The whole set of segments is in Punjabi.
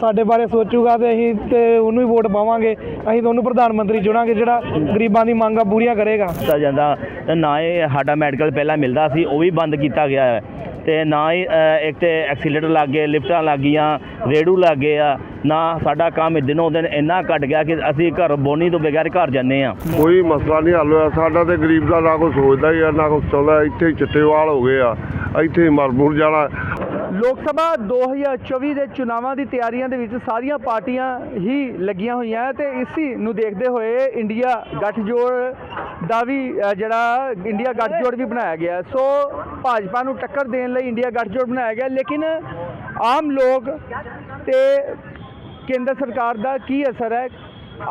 ਸਾਡੇ ਬਾਰੇ ਸੋਚੂਗਾ ਤੇ ਅਸੀਂ ਤੇ ਉਹਨੂੰ ਹੀ ਵੋਟ ਪਾਵਾਂਗੇ। ਅਸੀਂ ਤਾਂ ਉਹਨੂੰ ਪ੍ਰਧਾਨ ਮੰਤਰੀ ਚੁਣਾਂਗੇ ਜਿਹੜਾ ਗਰੀਬਾਂ ਦੀ ਮੰਗਾਂ ਪੂਰੀਆਂ ਕਰੇਗਾ। ਕੀਤਾ ਜਾਂਦਾ ਤੇ ਨਾ ਹੀ ਸਾਡਾ ਮੈਡੀਕਲ ਪਹਿਲਾਂ ਮਿਲਦਾ ਸੀ ਉਹ ਵੀ ਬੰਦ ਕੀਤਾ ਗਿਆ ਹੈ। ਤੇ ਨਾ ਹੀ ਅ, ਇੱਕ ਤੇ ਐਕਸੀਲੇਟਰ ਲੱਗ ਗਏ ਲਿਫਟਾਂ ਲੱਗ ਗਈਆਂ ਰੇੜੂ ਲੱਗ ਗਏ ਆ। ਨਾ ਸਾਡਾ ਕੰਮ ਦਿਨੋਂ ਦਿਨ ਇੰਨਾ ਘਟ ਗਿਆ ਕਿ ਅਸੀਂ ਘਰ ਬੋਨੀ ਤੋਂ ਬਗੈਰ ਘਰ ਜਾਂਦੇ ਆ ਕੋਈ ਮਸਲਾ ਨਹੀਂ ਹੱਲ ਹੋਇਆ। ਸਾਡਾ ਤੇ ਗਰੀਬ ਦਾ ਨਾ ਕੋਈ ਸੋਚਦਾ ਹੀ ਆ ਨਾ ਕੋਈ ਚਾਹੁੰਦਾ ਇੱਥੇ ਹੀ ਚਿੱਟੇਵਾਲ ਹੋ ਗਏ ਆ। ਇੱਥੇ ਹੀ ਮਰ ਮੁਰ ਜਾਣਾ। ਲੋਕ ਸਭਾ 2024 ਦੇ ਚੁਣਾਵਾਂ ਦੀ ਤਿਆਰੀਆਂ ਦੇ ਵਿੱਚ ਸਾਰੀਆਂ ਪਾਰਟੀਆਂ ਹੀ ਲੱਗੀਆਂ ਹੋਈਆਂ ਹੈ ਤੇ ਇਸੀ ਨੂੰ ਦੇਖਦੇ ਹੋਏ ਇੰਡੀਆ ਗੱਠਜੋੜ ਦਾ ਵੀ ਅ, ਜਿਹੜਾ ਇੰਡੀਆ ਗੱਠਜੋੜ ਵੀ ਬਣਾਇਆ ਗਿਆ ਹੈ। ਸੋ ਭਾਜਪਾ ਨੂੰ ਟੱਕਰ ਦੇਣ ਲਈ ਇੰਡੀਆ ਗੱਠਜੋੜ ਬਣਾਇਆ ਗਿਆ ਲੇਕਿਨ ਆਮ ਲੋਕ ਤੇ ਕੇਂਦਰ ਸਰਕਾਰ ਦਾ ਕੀ ਅਸਰ ਹੈ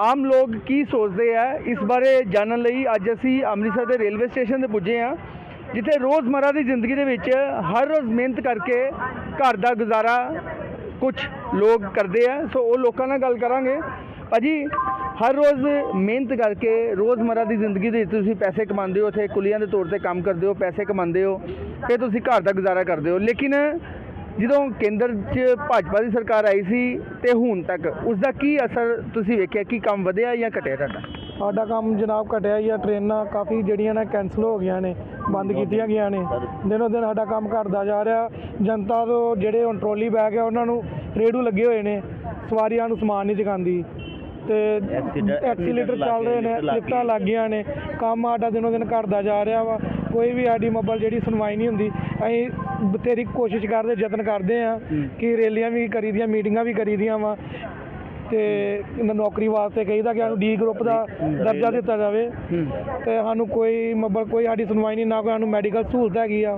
ਆਮ ਲੋਕ ਕੀ ਸੋਚਦੇ ਆ ਇਸ ਬਾਰੇ ਜਾਣਨ ਲਈ ਅੱਜ ਅਸੀਂ ਅੰਮ੍ਰਿਤਸਰ ਦੇ ਰੇਲਵੇ ਸਟੇਸ਼ਨ ਤੇ ਪੁੱਜੇ ਹਾਂ ਜਿੱਥੇ ਰੋਜ਼ਮਰਰਾ ਦੀ ਜ਼ਿੰਦਗੀ ਦੇ ਵਿੱਚ ਹਰ ਰੋਜ਼ ਮਿਹਨਤ ਕਰਕੇ ਘਰ ਦਾ ਗੁਜ਼ਾਰਾ ਕੁਝ ਲੋਕ ਕਰਦੇ ਆ, ਸੋ ਉਹ ਲੋਕਾਂ ਨਾਲ ਗੱਲ ਕਰਾਂਗੇ। ਭਾਜੀ, ਹਰ ਰੋਜ਼ ਮਿਹਨਤ ਕਰਕੇ ਰੋਜ਼ਮਰਰਾ ਦੀ ਜ਼ਿੰਦਗੀ ਦੇ ਵਿੱਚ ਤੁਸੀਂ ਪੈਸੇ ਕਮਾਉਂਦੇ ਹੋ ਇੱਥੇ ਕੁਲੀਆਂ ਦੇ ਤੌਰ ਤੇ ਕੰਮ ਕਰਦੇ ਹੋ, ਪੈਸੇ ਕਮਾਉਂਦੇ ਹੋ, ਫਿਰ ਤੁਸੀਂ ਘਰ ਦਾ ਗੁਜ਼ਾਰਾ ਕਰਦੇ ਹੋ। ਲੇਕਿਨ ਜਦੋਂ ਕੇਂਦਰ 'ਚ ਭਾਜਪਾ ਦੀ ਸਰਕਾਰ ਆਈ ਸੀ ਤੇ ਹੁਣ ਤੱਕ ਉਸ ਦਾ ਕੀ ਅਸਰ ਤੁਸੀਂ ਵੇਖਿਆ, ਕੀ ਕੰਮ ਵਧਿਆ ਜਾਂ ਘਟਿਆ ਤੁਹਾਡਾ? ਸਾਡਾ ਕੰਮ ਜਨਾਬ ਘਟਿਆ ਹੀ ਆ ਟ੍ਰੇਨਾਂ ਕਾਫੀ ਜਿਹੜੀਆਂ ਨੇ ਕੈਂਸਲ ਹੋ ਗਈਆਂ ਨੇ ਬੰਦ ਕੀਤੀਆਂ ਗਈਆਂ ਨੇ। ਦਿਨੋਂ ਦਿਨ ਸਾਡਾ ਕੰਮ ਘਟਦਾ ਜਾ ਰਿਹਾ ਜਨਤਾ ਤੋਂ ਜਿਹੜੇ ਹੁਣ ਟਰੋਲੀ ਬੈਗ ਆ ਉਹਨਾਂ ਨੂੰ ਰੇੜੂ ਲੱਗੇ ਹੋਏ ਨੇ ਸਵਾਰੀਆਂ ਨੂੰ ਸਮਾਨ ਨਹੀਂ ਚੁਕਾਉਂਦੀ ਤੇ ਐਕਸੀਲੇਟਰ ਚੱਲ ਰਹੇ ਨੇ ਲਿਫਟ ਲੱਗ ਗਈਆਂ ਨੇ ਕੰਮ ਸਾਡਾ ਦਿਨੋਂ ਦਿਨ ਘਟਦਾ ਜਾ ਰਿਹਾ ਵਾ ਕੋਈ ਵੀ ਸਾਡੀ ਮੱਬਲ ਜਿਹੜੀ ਸੁਣਵਾਈ ਨਹੀਂ ਹੁੰਦੀ ਅਸੀਂ ਬਥੇਰੀ ਕੋਸ਼ਿਸ਼ ਕਰਦੇ ਯਤਨ ਕਰਦੇ ਆ ਕਿ ਰੈਲੀਆਂ ਵੀ ਕਰੀਦੀਆਂ ਮੀਟਿੰਗਾਂ ਵੀ ਕਰੀਦੀਆਂ ਵਾ। ਤੇ ਨ- ਨੌਕਰੀ ਵਾਸਤੇ ਕਹੀਦਾ ਕਿ ਸਾਨੂੰ ਡੀ ਗਰੁੱਪ ਦਾ ਦਰਜਾ ਦਿੱਤਾ ਜਾਵੇ। ਤੇ ਸਾਨੂੰ ਕੋਈ ਮੱਬਲ ਕੋਈ ਸਾਡੀ ਸੁਣਵਾਈ ਨਹੀਂ, ਨਾ ਕੋਈ ਸਾਨੂੰ ਮੈਡੀਕਲ ਸਹੂਲਤ ਹੈਗੀ ਆ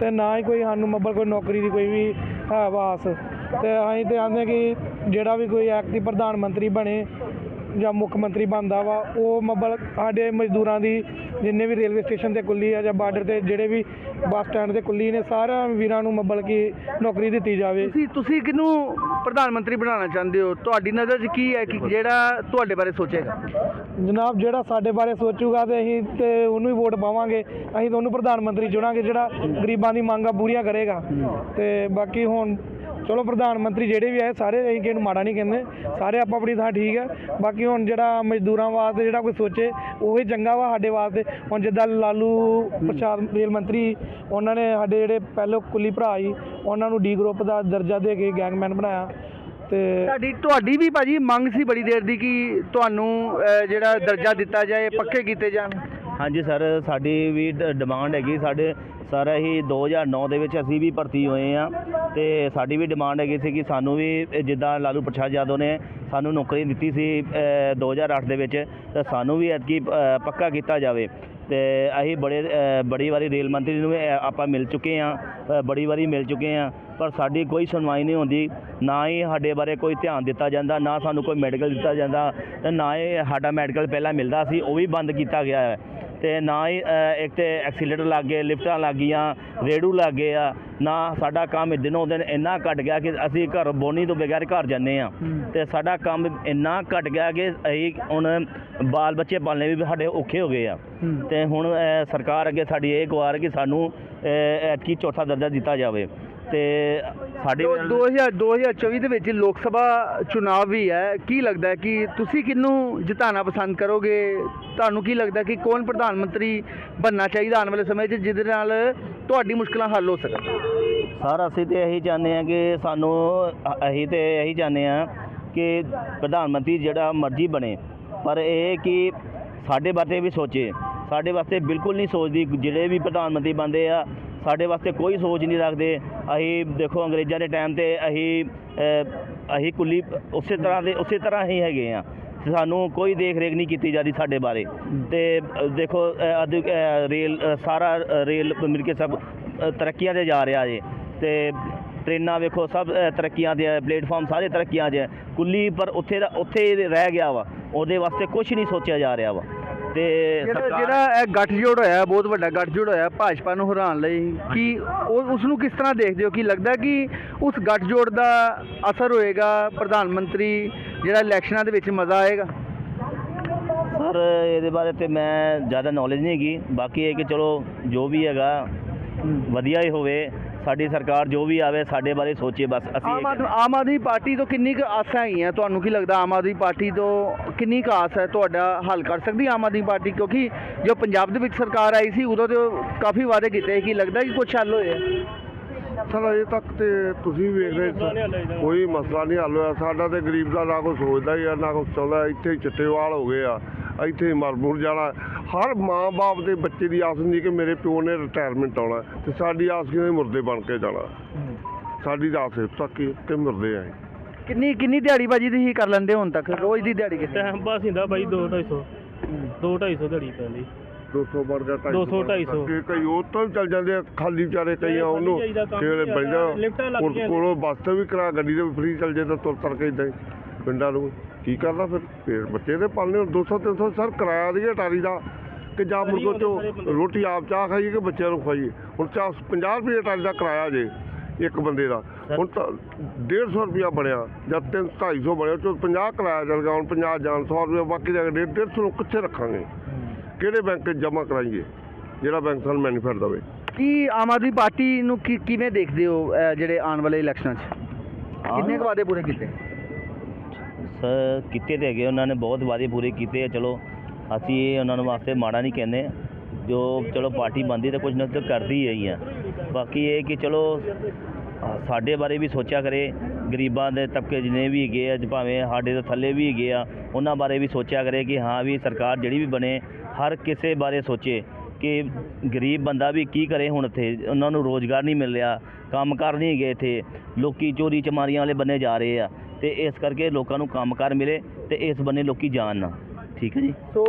ਤੇ ਨਾ ਹੀ ਕੋਈ ਸਾਨੂੰ ਮਤਲਬ ਕੋਈ ਨੌਕਰੀ ਦੀ ਕੋਈ ਵੀ ਹੈ ਵਾਸ ਤੇ ਅਸੀਂ ਤੇ ਆਂਦੇ ਕਿ ਜਿਹੜਾ ਵੀ ਕੋਈ ਐਕਟ ਦੀ ਪ੍ਰਧਾਨ ਮੰਤਰੀ ਬਣੇ ਜਾਂ ਮੁੱਖ ਮੰਤਰੀ ਬਣਦਾ ਵਾ, ਉਹ ਮਤਲਬ ਸਾਡੇ ਮਜ਼ਦੂਰਾਂ ਦੀ ਜਿੰਨੇ ਵੀ ਰੇਲਵੇ ਸਟੇਸ਼ਨ ਤੇ ਕੁੱਲੀ ਆ ਜਾਂ ਬਾਰਡਰ ਤੇ ਜਿਹੜੇ ਵੀ ਬੱਸ ਸਟੈਂਡ ਤੇ ਕੁੱਲੀ ਨੇ ਸਾਰਿਆਂ ਵੀਰਾਂ ਨੂੰ ਮੱਬਲ ਕੀ ਨੌਕਰੀ ਦਿੱਤੀ ਜਾਵੇ। ਤੁਸੀਂ ਤੁਸੀਂ ਕਿਹਨੂੰ ਪ੍ਰਧਾਨ ਮੰਤਰੀ ਬਣਾਉਣਾ ਚਾਹੁੰਦੇ ਹੋ? ਤੁਹਾਡੀ ਨਜ਼ਰ 'ਚ ਕੀ ਹੈ ਕਿ ਜਿਹੜਾ ਤੁਹਾਡੇ ਬਾਰੇ ਸੋਚੇਗਾ? ਜਨਾਬ ਜਿਹੜਾ ਸਾਡੇ ਬਾਰੇ ਸੋਚੂਗਾ ਤੇ ਅਸੀਂ ਤੇ ਉਹਨੂੰ ਹੀ ਵੋਟ ਪਾਵਾਂਗੇ। ਅਸੀਂ ਤਾਂ ਉਹਨੂੰ ਪ੍ਰਧਾਨ ਮੰਤਰੀ ਚੁਣਾਂਗੇ ਜਿਹੜਾ ਗਰੀਬਾਂ ਦੀ ਮੰਗਾਂ ਪੂਰੀਆਂ ਕਰੇਗਾ। ਤੇ ਬਾਕੀ ਹੁਣ ਚਲੋ ਪ੍ਰਧਾਨ ਮੰਤਰੀ ਜਿਹੜੇ ਵੀ ਆਏ, ਸਾਰੇ ਅਸੀਂ ਕਿਸੇ ਨੂੰ ਮਾੜਾ ਨਹੀਂ ਕਹਿੰਦੇ। ਸਾਰੇ ਆਪਾਂ ਆਪਣੀ ਥਾਂ ਠੀਕ ਹੈ ਬਾਕੀ ਹੁਣ ਜਿਹੜਾ ਮਜ਼ਦੂਰਾਂ ਵਾਸਤੇ ਜਿਹੜਾ ਕੋਈ ਸੋਚੇ, ਉਹੀ ਚੰਗਾ ਵਾ ਸਾਡੇ ਵਾਸਤੇ। ਹੁਣ ਜਿੱਦਾਂ ਲਾਲੂ ਪ੍ਰਸ਼ਾਦ ਰੇਲ ਮੰਤਰੀ, ਉਹਨਾਂ ਨੇ ਸਾਡੇ ਜਿਹੜੇ ਪਹਿਲੇ ਕੁੱਲੀ ਭਰਾ ਸੀ, ਉਹਨਾਂ ਨੂੰ ਡੀ ਗਰੁੱਪ ਦਾ ਦਰਜਾ ਦੇ ਕੇ ਗੈਂਗਮੈਨ ਬਣਾਇਆ। ਤੇ ਤੁਹਾਡੀ ਤੁਹਾਡੀ ਵੀ ਭਾਜੀ ਮੰਗ ਸੀ ਬੜੀ ਦੇਰ ਦੀ ਕਿ ਤੁਹਾਨੂੰ ਜਿਹੜਾ ਦਰਜਾ ਦਿੱਤਾ ਜਾਏ, ਪੱਕੇ ਕੀਤੇ ਜਾਣ। ਹਾਂਜੀ ਸਰ ਸਾਡੀ ਵੀ ਡਿਮਾਂਡ ਹੈਗੀ ਸਾਡੇ ਸਰ ਹੀ 2009 ਦੇ ਵਿੱਚ ਅਸੀਂ ਵੀ ਭਰਤੀ ਹੋਏ ਆ ਤੇ ਸਾਡੀ ਵੀ ਡਿਮਾਂਡ ਹੈਗੀ ਸੀ ਕਿ ਸਾਨੂੰ ਵੀ ਜਿੱਦਾਂ ਲਾਲੂ ਪ੍ਰਸ਼ਾਦ ਯਾਦਵ ਨੇ ਸਾਨੂੰ ਨੌਕਰੀ ਦਿੱਤੀ ਸੀ ਅ, 2008 ਦੇ ਵਿੱਚ ਤਾਂ ਸਾਨੂੰ ਵੀ ਐਤਕੀ ਪੱਕਾ ਕੀਤਾ ਜਾਵੇ। ਤੇ ਅਸੀਂ ਬੜੇ ਬੜੀ ਵਾਰੀ ਰੇਲ ਮੰਤਰੀ ਨੂੰ ਵੀ ਆਪਾਂ ਮਿਲ ਚੁੱਕੇ ਆ ਬੜੀ ਵਾਰੀ ਮਿਲ ਚੁੱਕੇ ਆ ਪਰ ਸਾਡੀ ਕੋਈ ਸੁਣਵਾਈ ਨਹੀਂ ਹੁੰਦੀ। ਨਾ ਹੀ ਸਾਡੇ ਬਾਰੇ ਕੋਈ ਧਿਆਨ ਦਿੱਤਾ ਜਾਂਦਾ ਨਾ ਸਾਨੂੰ ਕੋਈ ਮੈਡੀਕਲ ਦਿੱਤਾ ਜਾਂਦਾ ਤੇ ਨਾ ਹੀ ਸਾਡਾ ਮੈਡੀਕਲ ਪਹਿਲਾਂ ਮਿਲਦਾ ਸੀ ਉਹ ਵੀ ਬੰਦ ਕੀਤਾ ਗਿਆ ਹੈ। ਤੇ ਨਾ ਹੀ ਇੱਕ ਤੇ ਐਕਸੀਲੇਟਰ ਲੱਗ ਗਏ ਲਿਫਟਾਂ ਲੱਗ ਗਈਆਂ ਰੇੜੂ ਲੱਗ ਗਏ ਆ ਨਾ ਸਾਡਾ ਕੰਮ ਦਿਨੋਂ ਦਿਨ ਇੰਨਾ ਘਟ ਗਿਆ ਕਿ ਅਸੀਂ ਘਰ ਬੋਨੀ ਤੋਂ ਬਗੈਰ ਘਰ ਜਾਂਦੇ ਆ ਤੇ ਸਾਡਾ ਕੰਮ ਇੰਨਾ ਘਟ ਗਿਆ ਕਿ ਅਸੀਂ ਹੁਣ ਬਾਲ ਬੱਚੇ ਪਾਲਣੇ ਵੀ ਸਾਡੇ ਔਖੇ ਹੋ ਗਏ ਆ। ਤੇ ਹੁਣ ਸਰਕਾਰ ਅੱਗੇ ਸਾਡੀ ਇਹ ਗੁਹਾਰ ਕਿ ਸਾਨੂੰ ਐਤਕੀ ਚੌਥਾ ਦਰਜਾ ਦਿੱਤਾ ਜਾਵੇ। ਤੇ ਸਾਡੇ 2000 2024 ਦੇ ਵਿੱਚ ਲੋਕ ਸਭਾ ਚੁਣਾਵ ਵੀ ਹੈ। ਕੀ ਲੱਗਦਾ ਹੈ ਕਿ ਤੁਸੀਂ ਕਿਹਨੂੰ ਜਿਤਾਉਣਾ ਪਸੰਦ ਕਰੋਗੇ? ਤੁਹਾਨੂੰ ਕੀ ਲੱਗਦਾ ਕਿ ਕੌਣ ਪ੍ਰਧਾਨ ਮੰਤਰੀ ਬਣਨਾ ਚਾਹੀਦਾ ਆਉਣ ਵਾਲੇ ਸਮੇਂ 'ਚ ਜਿਹਦੇ ਨਾਲ ਤੁਹਾਡੀ ਮੁਸ਼ਕਲਾਂ ਹੱਲ ਹੋ ਸਕਣ? ਸਰ ਅਸੀਂ ਤੇ ਇਹੀ ਚਾਹੁੰਦੇ ਹਾਂ ਕਿ ਸਾਨੂੰ ਅ- ਅਸੀਂ ਤੇ ਇਹੀ ਚਾਹੁੰਦੇ ਹਾਂ ਕਿ ਪ੍ਰਧਾਨ ਮੰਤਰੀ ਜਿਹੜਾ ਮਰਜ਼ੀ ਬਣੇ। ਪਰ ਇਹ ਕਿ ਸਾਡੇ ਬਾਰੇ ਵੀ ਸੋਚੇ। ਸਾਡੇ ਵਾਸਤੇ ਬਿਲਕੁਲ ਨਹੀਂ ਸੋਚਦੀ ਜਿਹੜੇ ਵੀ ਪ੍ਰਧਾਨ ਮੰਤਰੀ ਬਣਦੇ ਆ ਸਾਡੇ ਵਾਸਤੇ ਕੋਈ ਸੋਚ ਨਹੀਂ ਰੱਖਦੇ। ਅਸੀਂ ਦੇਖੋ ਅੰਗਰੇਜ਼ਾਂ ਦੇ ਟਾਈਮ ਤੇ ਅਸੀਂ ਅਸੀਂ ਕੁੱਲੀ ਉਸੇ ਤਰ੍ਹਾਂ ਦੇ ਉਸੇ ਤਰ੍ਹਾਂ ਹੀ ਹੈਗੇ ਆ ਸਾਨੂੰ ਕੋਈ ਦੇਖ ਰੇਖ ਨਹੀਂ ਕੀਤੀ ਜਾਂਦੀ ਸਾਡੇ ਬਾਰੇ। ਤੇ ਦੇਖੋ ਅੱਜ, ਰੇਲ ਸਾਰਾ ਰੇਲ ਮਿਲ ਕੇ ਸਭ ਤਰੱਕੀਆਂ ਤੇ ਜਾ ਰਿਹਾ ਜੇ। ਤੇ ਟ੍ਰੇਨਾਂ ਵੇਖੋ ਸਭ ਤਰੱਕੀਆਂ ਦੇ ਆ, ਪਲੇਟਫਾਰਮ ਸਾਰੇ ਤਰੱਕੀਆਂ 'ਚ ਹੈ ਕੁੱਲੀ ਪਰ ਉੱਥੇ ਦਾ ਉੱਥੇ ਰਹਿ ਗਿਆ ਵਾ। ਉਹਦੇ ਵਾਸਤੇ ਕੁਝ ਨਹੀਂ ਸੋਚਿਆ ਜਾ ਰਿਹਾ ਵਾ। ਤੇ ਜਿਹੜਾ ਸਰਕਾਰ- ਜਿਹੜਾ ਇਹ ਗੱਠਜੋੜ ਹੋਇਆ ਬਹੁਤ ਵੱਡਾ ਗੱਠਜੋੜ ਹੋਇਆ ਭਾਜਪਾ ਨੂੰ ਹਰਾਉਣ ਲਈ ਕਿ ਉਹ ਉਸ ਨੂੰ ਕਿਸ ਤਰ੍ਹਾਂ ਦੇਖਦੇ ਹੋ? ਕਿ ਲੱਗਦਾ ਕਿ ਉਸ ਗੱਠਜੋੜ ਦਾ ਅਸਰ ਹੋਏਗਾ? ਪ੍ਰਧਾਨ ਮੰਤਰੀ ਜਿਹੜਾ ਇਲੈਕਸ਼ਨਾਂ ਦੇ ਵਿੱਚ ਮਜ਼ਾ ਆਏਗਾ? ਸਰ ਇਹਦੇ ਬਾਰੇ ਤੇ ਮੈਂ ਜ਼ਿਆਦਾ ਨੌਲੇਜ ਨਹੀਂ ਹੈਗੀ। ਬਾਕੀ ਇਹ ਕਿ ਚਲੋ ਜੋ ਵੀ ਹੈਗਾ ਵਧੀਆ ਹੀ ਹੋਵੇ। ਸਾਡੀ ਸਰਕਾਰ ਜੋ ਵੀ ਆਵੇ ਸਾਡੇ ਬਾਰੇ ਸੋਚੇ ਬਸ ਅਸੀਂ ਆਮ ਆਦਮੀ ਆਮ ਆਦਮੀ ਪਾਰਟੀ ਤੋਂ ਕਿੰਨੀ ਕੁ ਆਸਾਂ ਹੈਗੀਆਂ? ਤੁਹਾਨੂੰ ਕੀ ਲੱਗਦਾ ਆਮ ਆਦਮੀ ਪਾਰਟੀ ਤੋਂ ਕਿੰਨੀ ਕੁ ਆਸ ਹੈ ਤੁਹਾਡਾ ਹੱਲ ਕਰ ਸਕਦੀ ਆਮ ਆਦਮੀ ਪਾਰਟੀ? ਕਿਉਂਕਿ ਜੋ ਪੰਜਾਬ ਦੇ ਵਿੱਚ ਸਰਕਾਰ ਆਈ ਸੀ ਉਦੋਂ ਤੇ ਉਹ ਕਾਫੀ ਵਾਅਦੇ ਕੀਤੇ ਕੀ ਲੱਗਦਾ ਕਿ ਕੁਝ ਹੱਲ ਹੋਏ ਸਰ ਅਜੇ ਤੱਕ ਤੇ ਤੁਸੀਂ ਵੇਖ ਰਹੇ ਸਰ, ਕੋਈ ਮਸਲਾ ਨਹੀਂ ਹੱਲ ਹੋਇਆ। ਸਾਡਾ ਤੇ ਗਰੀਬ ਦਾ ਨਾ ਕੋਈ ਸੋਚਦਾ ਹੀ ਆ ਨਾ ਕੋਈ ਚਾਹੁੰਦਾ ਇੱਥੇ ਹੀ ਚਿੱਟੇਵਾਲ ਹੋ ਗਏ ਆ। ਇੱਥੇ ਹੀ ਮਰ ਮੁਰ ਜਾਣਾ। ਹਰ ਮਾਂ-ਬਾਪ ਦੇ ਬੱਚੇ ਦੀ ਆਸ ਹੁੰਦੀ ਕਿ ਮੇਰੇ ਪਿਓ ਨੇ ਰਿਟਾਇਰਮੈਂਟ ਆਉਣਾ ਤੇ ਸਾਡੀ ਆਸ ਕਿਵੇਂ ਮੁਰਦੇ ਬਣ ਕੇ ਜਾਣਾ। ਸਾਡੀ ਆਸ ਇਸ ਤੱਕ ਕਿ ਮੁਰਦੇ ਆਏ। ਕਿੰਨੀ ਕਿੰਨੀ ਦਿਹਾੜੀਬਾਜੀ ਤੁਸੀਂ ਕਰ ਲੈਂਦੇ ਹੋ ਹੁਣ ਤੱਕ? ਰੋਜ਼ ਦੀ ਦਿਹਾੜੀ ਕਿੰਨੀ? ਟਾਈਮ ਪਾਸ ਹੁੰਦਾ ਬਾਈ 2 250 2 250 ਦਿਹਾੜੀ ਪੈਂਦੀ। 200 ਬਣ ਗਿਆ 200, 250 ਕਿ ਕਈ ਉਹ ਤੋਂ ਵੀ ਚੱਲ ਜਾਂਦੇ ਆ ਖਾਲੀ ਵਿਚਾਰੇ ਕਈ ਆ ਉਹਨੂੰ ਜਾਈਦਾ ਕੰਮ ਕਿਹੜੇ ਵੀ ਬੰਦਾ ਹੈਗਾ, ਲਿਫਟਾਂ ਲੱਗ ਗਈਆਂ ਕੋਲੋਂ ਬੱਸ ਤੇ ਵੀ ਕਰਾ ਗੱਡੀ ਤੇ ਵੀ ਫ੍ਰੀ ਚੱਲ ਜੇ ਤਾਂ ਤੁਰ ਤਰ ਕੇ ਇਦਾਂ ਹੀ ਪਿੰਡਾਂ ਨੂੰ। ਕੀ ਕਰਨਾ ਫਿਰ? ਫੇਰ ਬੱਚੇ ਦੇ ਪਾਲਣੇ 200 300 ਸਰ ਕਿਰਾਇਆ ਦੀ ਟਾਰੀ ਦਾ ਕਿ ਜਾਂ ਮੁਰਗੋ ਚੋਂ ਰੋਟੀ ਆਪ ਚਾਹ ਖਾਈਏ ਕਿ ਬੱਚਿਆਂ ਨੂੰ ਖਵਾਈਏ? ਹੁਣ ਚਾਹ 50 ਰੁਪਏ ਟਾਰੀ ਦਾ ਕਿਰਾਇਆ ਜੇ ਇੱਕ ਬੰਦੇ ਦਾ। ਹੁਣ ਤਾਂ 150 ਰੁਪਿਆ ਬਣਿਆ ਜਾਂ 3 250 ਬਣਿਆ ਚੋ 50 ਕਿਰਾਇਆ ਚੱਲ ਗਿਆ ਹੁਣ 50 ਜਾਣ 100 ਰੁਪਏ ਬਾਕੀ ਜਾ ਕੇ 150 ਨੂੰ ਕਿੱਥੇ ਰੱਖਾਂਗੇ? ਕਿਹੜੇ ਬੈਂਕ ਜਮ੍ਹਾਂ ਕਰਾਈਏ ਜਿਹੜਾ ਬੈਂਕ ਸਾਨੂੰ ਮੈਨੀਫੈਟ ਦੇਵੇ? ਕੀ ਆਮ ਆਦਮੀ ਪਾਰਟੀ ਨੂੰ ਕੀ- ਕਿਵੇਂ ਦੇਖਦੇ ਹੋ ਅਹ, ਜਿਹੜੇ ਆਉਣ ਵਾਲੇ ਇਲੈਕਸ਼ਨਾਂ 'ਚ? ਕਿੰਨੇ ਕੁ ਵਾਅਦੇ ਪੂਰੇ ਕੀਤੇ? ਸਰ ਕੀਤੇ ਤੇ ਹੈਗੇ ਉਹਨਾਂ ਨੇ ਬਹੁਤ ਵਾਅਦੇ ਪੂਰੇ ਕੀਤੇ ਆ ਚਲੋ ਅਸੀਂ ਇਹ ਉਹਨਾਂ ਨੂੰ ਵਾਸਤੇ ਮਾੜਾ ਨਹੀਂ ਕਹਿੰਦੇ ਜੋ ਚਲੋ ਪਾਰਟੀ ਬੰਦੀ ਤਾਂ ਕੁਝ ਨਾ ਕੁਝ ਕਰਦੀ ਹੀ ਆ। ਬਾਕੀ ਇਹ ਕਿ ਚਲੋ ਸਾਡੇ ਬਾਰੇ ਵੀ ਸੋਚਿਆ ਕਰੇ, ਗਰੀਬਾਂ ਦੇ ਤਬਕੇ ਜਿੰਨੇ ਵੀ ਹੈਗੇ ਆ ਭਾਵੇਂ ਸਾਡੇ ਤੋਂ ਥੱਲੇ ਵੀ ਹੈਗੇ ਆ, ਉਹਨਾਂ ਬਾਰੇ ਵੀ ਸੋਚਿਆ ਕਰੇ ਕਿ ਹਾਂ ਵੀ ਸਰਕਾਰ ਜਿਹੜੀ ਵੀ ਬਣੇ, ਹਰ ਕਿਸੇ ਬਾਰੇ ਸੋਚੇ ਕਿ ਗਰੀਬ ਬੰਦਾ ਵੀ ਕੀ ਕਰੇ ਹੁਣ ਇੱਥੇ, ਉਹਨਾਂ ਨੂੰ ਰੋਜ਼ਗਾਰ ਨਹੀਂ ਮਿਲ ਰਿਹਾ, ਕੰਮਕਾਰ ਨਹੀਂ ਹੈਗੇ ਇੱਥੇ, ਲੋਕੀ ਚੋਰੀ ਚਮਾਰੀਆਂ ਵਾਲੇ ਬੰਨੇ ਜਾ ਰਹੇ ਆ, ਤੇ ਇਸ ਕਰਕੇ ਲੋਕਾਂ ਨੂੰ ਕੰਮਕਾਰ ਮਿਲੇ ਤੇ ਇਸ ਬੰਨੇ ਲੋਕੀ ਜਾਣ ਨਾ, ਠੀਕ ਹੈ ਜੀ? ਸੋ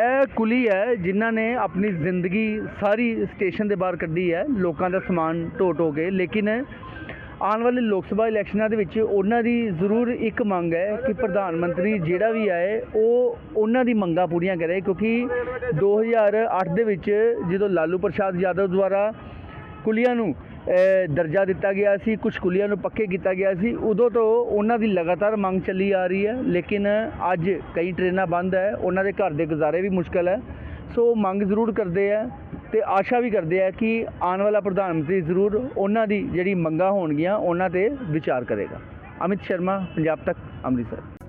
ਇਹ ਕੁਲੀ ਹੈ ਜਿਨ੍ਹਾਂ ਨੇ ਆਪਣੀ ਜ਼ਿੰਦਗੀ ਸਾਰੀ ਸਟੇਸ਼ਨ ਦੇ ਬਾਹਰ ਕੱਢੀ ਹੈ, ਲੋਕਾਂ ਦਾ ਸਮਾਨ ਢੋ ਢੋ ਕੇ। ਲੇਕਿਨ ਆਉਣ ਵਾਲੇ ਲੋਕ ਸਭਾ ਇਲੈਕਸ਼ਨਾਂ ਦੇ ਵਿੱਚ ਉਹਨਾਂ ਦੀ ਜ਼ਰੂਰ ਇੱਕ ਮੰਗ ਹੈ ਕਿ ਪ੍ਰਧਾਨ ਮੰਤਰੀ ਜਿਹੜਾ ਵੀ ਆਏ, ਉਹ ਉਹਨਾਂ ਦੀ ਮੰਗਾਂ ਪੂਰੀਆਂ ਕਰੇ। ਕਿਉਂਕਿ 2008 ਦੇ ਵਿੱਚ ਜਦੋਂ ਲਾਲੂ ਪ੍ਰਸ਼ਾਦ ਯਾਦਵ ਦੁਆਰਾ ਕੁਲੀਆਂ ਨੂੰ ਦਰਜਾ ਦਿੱਤਾ ਗਿਆ ਸੀ ਕੁਝ ਕੁਲੀਆਂ ਨੂੰ ਪੱਕੇ ਕੀਤਾ ਗਿਆ ਸੀ। ਉਦੋਂ ਤੋਂ ਉਹਨਾਂ ਦੀ ਲਗਾਤਾਰ ਮੰਗ ਚੱਲੀ ਆ ਰਹੀ ਹੈ, ਲੇਕਿਨ ਅੱਜ ਕਈ ਟ੍ਰੇਨਾਂ ਬੰਦ ਹੈ, ਉਹਨਾਂ ਦੇ ਘਰ ਦੇ ਗੁਜ਼ਾਰੇ ਵੀ ਮੁਸ਼ਕਲ ਹੈ। ਸੋ ਮੰਗ ਜ਼ਰੂਰ ਕਰਦੇ ਆ ਤੇ ਆਸ਼ਾ ਵੀ ਕਰਦੇ ਆ ਕਿ ਆਉਣ ਵਾਲਾ ਪ੍ਰਧਾਨ ਮੰਤਰੀ ਜ਼ਰੂਰ ਉਹਨਾਂ ਦੀ ਜਿਹੜੀ ਮੰਗਾਂ ਹੋਣਗੀਆਂ, ਉਹਨਾਂ ਤੇ ਵਿਚਾਰ ਕਰੇਗਾ। ਅਮਿਤ ਸ਼ਰਮਾ, ਪੰਜਾਬ ਤੱਕ, ਅੰਮ੍ਰਿਤਸਰ।